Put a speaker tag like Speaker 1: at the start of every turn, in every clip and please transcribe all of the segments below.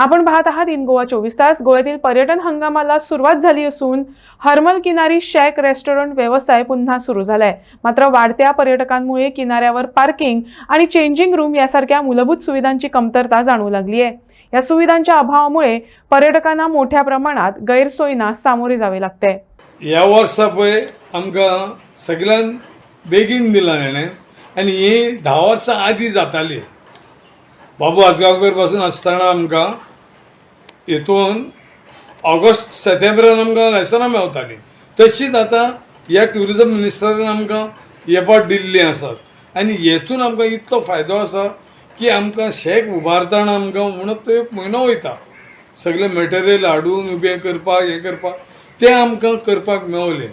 Speaker 1: आपण पाहत आहात इन गोवा चोवीस तास. गोव्यातील पर्यटन हंगामाला सुरुवात झाली असून हर्मल किनारी शॅक रेस्टॉरंट व्यवसाय पुन्हा सुरू झालाय. मात्र वाढत्या पर्यटकांमुळे किनाऱ्यावर पार्किंग आणि चेंजिंग रूम यासारख्या मूलभूत सुविधांची कमतरता जाणवू लागली आहे या सुविधांच्या अभावामुळे पर्यटकांना मोठ्या प्रमाणात गैरसोयींना सामोरे जावे लागते
Speaker 2: ह्या वर्सा पळय आमकां सगळ्यान बेगीन दिला ताणें आनी ही धा वर्सां आदीं जाताली. बाबू आजगांवकरपासून आसतना आमकां हेतून ऑगस्ट सप्टेंबरान आमकां लायसनां मेवतालीं तशीच आतां ह्या ट्युरिजम मिनिस्टरान आमकां येपाट दिल्लीं आसात. आनी हेतून आमकां इतलो फायदो आसा की आमकां शेक उबारतना आमकां म्हणत तो एक म्हयनो वयता सगळें मटेरियल हाडून उबें करपाक हें करपाक तें आमकां करपाक मेवलें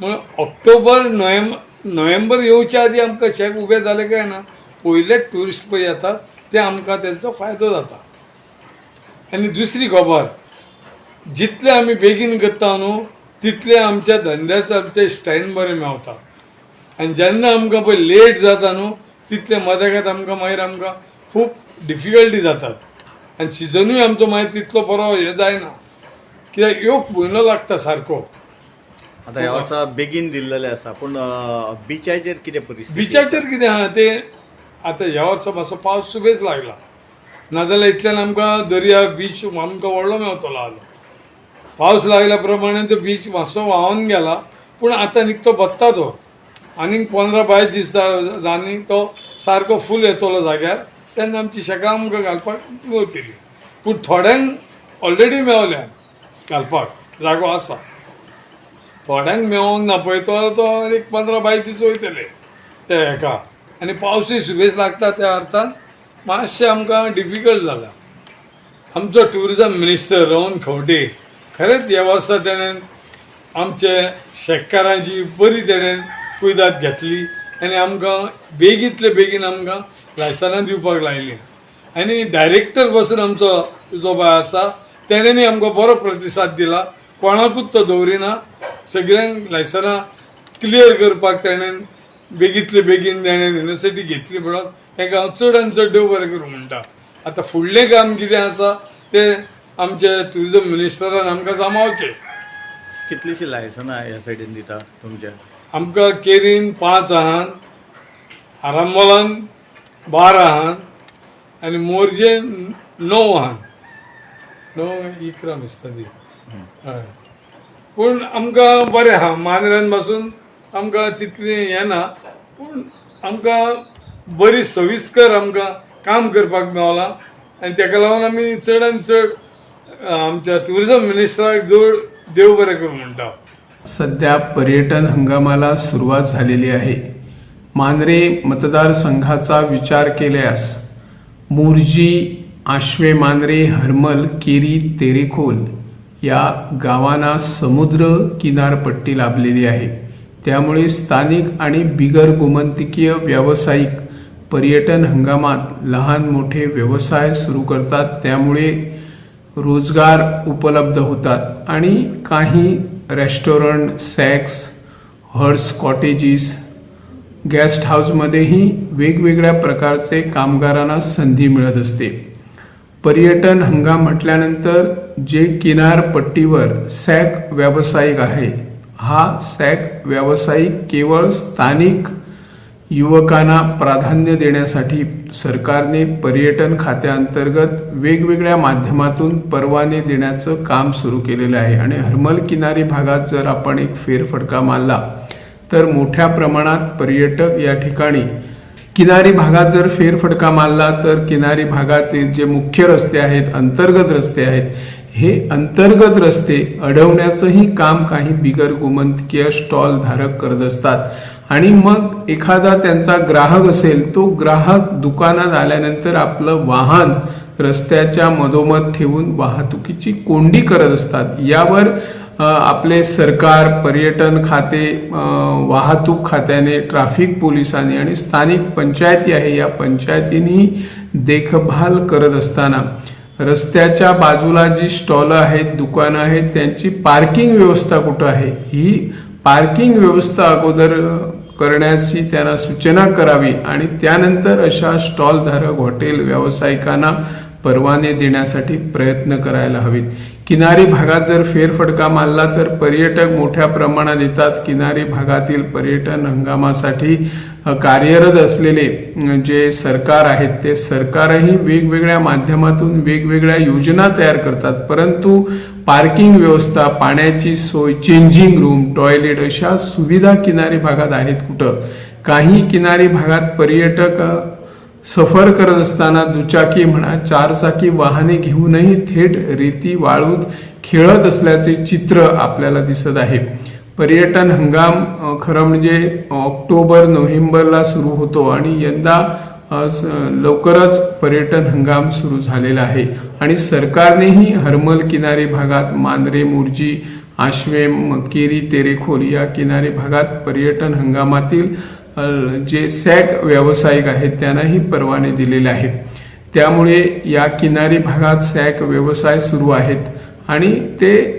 Speaker 2: म्हण ऑक्टोबर नोव्हेंबर नोव्हेंबर येवच्या आदीं आमकां शेक उबें जालें काय ना पयले ट्युरिस्ट पळय येतात ते आमकां तेचो फायदो जाता. आनी दुसरी खबर जितले आमी बेगीन करता न्हू तितले आमच्या धंद्याचो आमचें स्टँड बरें मेवता. आनी जेन्ना आमकां पळय लेट जाता न्हू तितले मदेकात आमकां मागीर आमकां खूब डिफिकल्टी जातात. आनी सिजनूय आमचो मागीर तितलो बरो हें जायना. कित्याक येवंक म्हयनो लागता सारको
Speaker 3: आता ह्या वर्सा बेगीन दिल्लेले आसा पूण बिचाचेर कितें परिस्थिती
Speaker 2: बिचाचेर कितें आहा तें आतां ह्या वर्सा मातसो पावस सुबेज लागला. नाजाल्यार इतल्यान आमकां दर्या बीच आमकां व्हडलो मेवतलो आलो पावस लागल्या प्रमाणे तो बीच मातसो व्हांवून गेला पूण आतां निकतो बत्ता तो. आनीक पंदरा बायस दीस जा- तो सारको फूल येतलो जाग्यार. तेन्ना आमची शेकां आमकां घालपाक मेवतली पूण थोड्यांक ऑलरेडी मेवल्या घालपाक जागो आसा. थोड्यांक मेळोंक ना पळय तो तो एक पंदरा बायस दीस वयतले. ते हेका आनी पावसूय सुबेज लागता त्या अर्थान मातशें आमकां डिफिकल्ट जाला आमचो ट्युरिजम मिनिस्टर रवून खंवटे खरेंच ह्या वर्सा तेणेन आमचे शेतकारांची बरी तेणेन कुयदाद घेतली आनी आमकां बेगींतले बेगीन आमकां लायसनां दिवपाक लायली. आनी डायरेक्टर बसून आमचो जो बाय आसा तेणेनूय आमकां बरो प्रतिसाद दिला. कोणाकूच तो दवरिना. सगळ्यांक लायसनां क्लियर करपाक तेणेन बेगींतले बेगीन तेणेन युनिवर्सिटी घेतली म्हणून ताका हांव चड आनी चड देव बरें करूं म्हणटा आतां फुडलें काम कितें आसा तें आमचे ट्युरिजम मिनिस्टरान आमकां सांबाळचें
Speaker 3: कितलीशीं लायसनां ह्या सायडीन दिता तुमच्या?
Speaker 2: आमकां केरीन पांच आहात आरांबोलान बारा आहात आनी मोरजेन णव आहात णव इकरा दिसता ती हय पूण आमकां बरें आहा मांद्र्यानपासून आमकां तितलें हें ना पूण आमकां बरी सविस्कर आमकां काम करपाक मेवलां. आनी तेका लागून आमी चड आनी चड आमच्या ट्युरिजम मिनिस्टराक जोड देव बरें करूं म्हणटा.
Speaker 4: सध्या पर्यटन हंगामाला सुरुवात झालेली आहे. मांद्रे मतदारसंघाचा विचार केल्यास मुरजी आश्वे मांद्रे हरमल केरी तेरेखोल या गावांना समुद्र किनारपट्टी लाभलेली आहे. त्यामुळे स्थानिक आणि बिगर गोमंतकीय व्यावसायिक पर्यटन हंगामात लहान मोठे व्यवसाय सुरू करतात त्यामुळे रोजगार उपलब्ध होतात. आणि काही restaurant shacks huts cottages guest हाऊसमध्येही वेगवेगळ्या प्रकारचे कामगारांना संधी मिळत असते. पर्यटन हंगाम म्हटल्यानंतर जे किनारपट्टीवर सॅक व्यावसायिक आहे हा सॅक व्यावसायिक केवळ स्थानिक युवकांना प्राधान्य देण्यासाठी सरकारने पर्यटन खात्याअंतर्गत वेगवेगळ्या माध्यमातून परवाने देण्याचं काम सुरू केलेलं आहे. आणि हरमल किनारी भागात जर आपण एक फेरफटका मारला तर मोठ्या प्रमाणात पर्यटक या ठिकाणी किनारी भागात जर फेरफटका मारला तर किनारी भागातील जे मुख्य रस्ते आहेत अंतर्गत रस्ते आहेत हे अंतर्गत रस्ते अडवण्याचंही काम काही बिगर गुमंतकीय स्टॉल धारक करत असतात. आणि मग एखादा त्यांचा ग्राहक असेल तो ग्राहक दुकानात आल्यानंतर आपलं वाहन रस्त्याच्या मधोमध ठेवून वाहतुकीची कोंडी करत असतात. यावर आपले सरकार पर्यटन खाते वाहतूक खात्याने ट्रॅफिक पोलिसांनी आणि स्थानिक पंचायती आहे या पंचायतींनी देखभाल करत असताना रस्त्याच्या बाजूला जी स्टॉल आहेत दुकानं आहेत त्यांची पार्किंग व्यवस्था कुठं आहे ही पार्किंग व्यवस्था अगोदर करण्याची त्यांना सूचना करावी आणि त्यानंतर अशा स्टॉलधारक हॉटेल व्यावसायिकांना परवाने देण्यासाठी प्रयत्न करायला हवेत. किनारी भागात जर फेरफटका मारला तर पर्यटक मोठ्या प्रमाणात येतात. किनारी भागातील पर्यटन हंगामासाठी कार्यरत असलेले जे सरकार आहेत ते सरकारही वेगवेगळ्या माध्यमातून वेगवेगळ्या योजना तयार करतात. परंतु पार्किंग व्यवस्था पाण्याची सोय चेंजिंग रूम टॉयलेट अशा सुविधा किनारी भागात आहेत कुठं? काही किनारी भागात पर्यटक सफर करत असताना दुचाकी म्हणा चारचाकी वाहने घेऊनही थेट रेती वाळूत खेळत असल्याचे चित्र आपल्याला दिसत आहे. पर्यटन हंगाम खरं म्हणजे ऑक्टोबर नोव्हेंबरला सुरू होतो आणि यंदा लवकरच पर्यटन हंगाम सुरू झालेला आहे. आणि सरकारनेही हरमल किनारी भागात मांद्रे मुर्जी आश्वे मकेरी तेरेखोल या किनारी भागात पर्यटन हंगामातील जे सॅक व्यावसायिक आहेत त्यांनाही परवाने दिलेले आहेत. त्यामुळे या किनारी भागात सॅक व्यवसाय सुरू आहेत आणि ते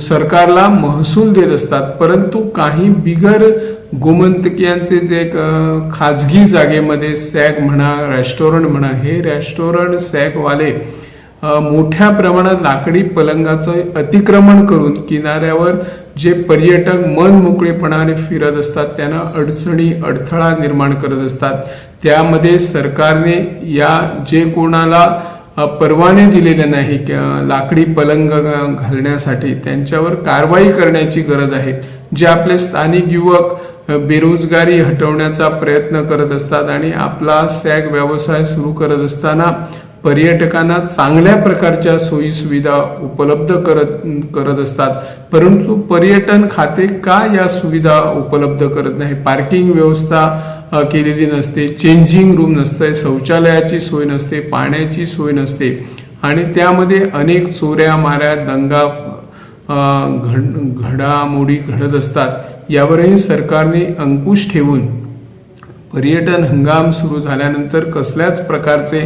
Speaker 4: सरकारला महसूल देत असतात परंतु काही बिगर गोमंतकीयांचे जे खाजगी जागेमध्ये सॅग म्हणा रेस्टॉरंट म्हणा हे रेस्टॉरंट सॅगवाले मोठ्या प्रमाणात लाकडी पलंगाचं अतिक्रमण करून किनाऱ्यावर जे पर्यटक मन मोकळेपणाने फिरत असतात त्यांना अडचणी अडथळा निर्माण करत असतात. त्यामध्ये सरकारने या जे कोणाला परवाने दिलेले नाही लाकडी पलंग घालण्यासाठी त्यांच्यावर कारवाई करण्याची गरज आहे. जे आपले स्थानिक युवक बेरोजगारी हटवण्याचा प्रयत्न करत असतात आणि आपला सॅग व्यवसाय सुरू करत असताना पर्यटकांना चांगल्या प्रकारच्या सोयी सुविधा उपलब्ध करत करत असतात. परंतु पर्यटन खाते का या सुविधा उपलब्ध करत नाही? पार्किंग व्यवस्था केलेली नसते. चेंजिंग रूम नसते शौचालयाची सोय नसते पाण्याची सोय नसते. आणि त्यामध्ये अनेक चोऱ्या माऱ्या दंगा घड घडामोडी घडत असतात. यावरही सरकारने अंकुश ठेवून पर्यटन हंगाम सुरू झाल्यानंतर कसल्याच प्रकारचे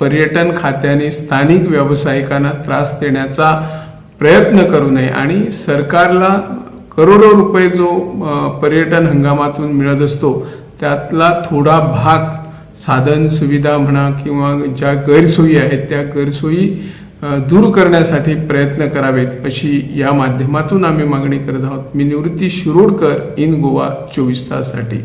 Speaker 4: पर्यटन खात्याने स्थानिक व्यावसायिकांना त्रास देण्याचा प्रयत्न करू नये. आणि सरकारला करोडो रुपये जो पर्यटन हंगामातून मिळत असतो त्यातला थोडा भाग साधन सुविधा म्हणा किंवा ज्या गैरसोयी आहेत त्या गैरसोयी दूर करण्यासाठी प्रयत्न करावेत अशी या माध्यमातून आम्ही मागणी करत आहोत. मी निवृत्ती शिरोडकर इन गोवा चोवीस ताससाठी.